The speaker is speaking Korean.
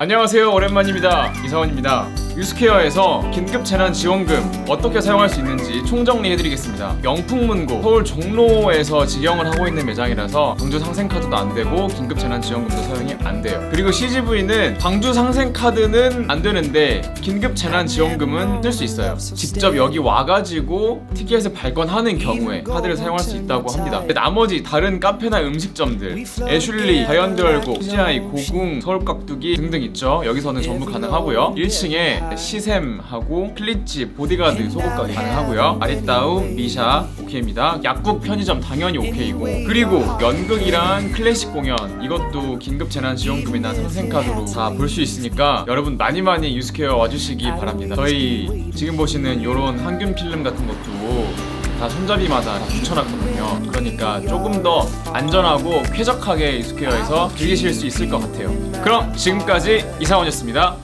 안녕하세요. 오랜만입니다. 이사원입니다 유스케어에서 긴급 재난 지원금 어떻게 사용할 수 있는지 총정리해드리겠습니다 영풍문고 서울 종로에서 직영을 하고 있는 매장이라서 광주 상생카드도 안 되고 긴급 재난 지원금도 사용이 안 돼요 그리고 CGV는 광주 상생카드는 안 되는데 긴급 재난 지원금은 쓸 수 있어요 직접 여기 와가지고 티켓을 발권하는 경우에 카드를 사용할 수 있다고 합니다 나머지 다른 카페나 음식점들 애슐리, 자연드월곡, CGI, 고궁, 서울깍두기 등등 있죠. 여기서는 전부 가능하고요. 1층에 시샘하고 클릿집, 보디가드, 소고가 가능하고요. 아리따움, 미샤 오케이입니다. 약국, 편의점 당연히 오케이고 그리고 연극이랑 클래식 공연 이것도 긴급 재난 지원금이나 상생카드로 다 볼 수 있으니까 여러분 많이 많이 유스케어 와주시기 바랍니다. 저희 지금 보시는 요런 항균 필름 같은 것도 다 손잡이마다 다 붙여놨거든요. 그러니까 조금 더 안전하고 쾌적하게 스퀘어에서 즐기실 수 있을 것 같아요. 그럼 지금까지 이상원이었습니다.